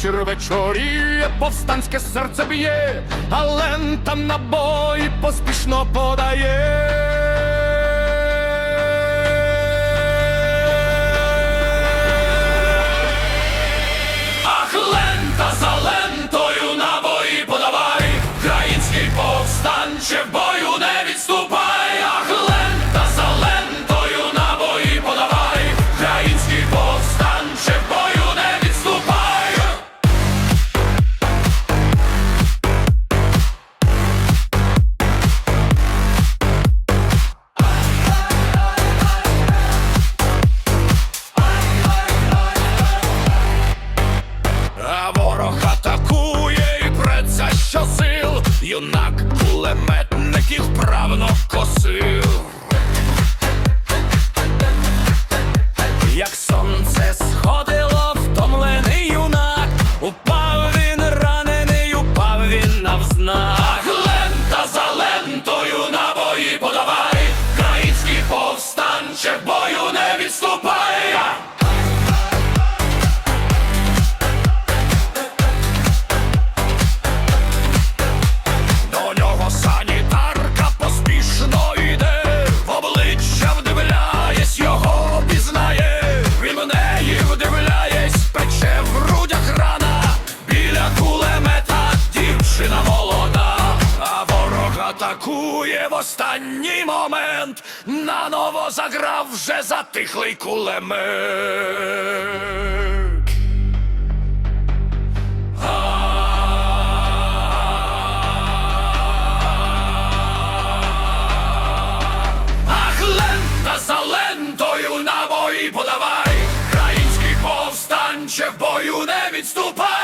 вечір вечоріє, повстанське серце б'є, а лента набої поспішно подає. Ах, лента набої подавай, Український повстанче в бою не юнак кулеметників атакує в останній момент, наново заграв вже затихлий кулемет. Ах, лента за лентою набої подавай, Український повстанче в бою не відступай,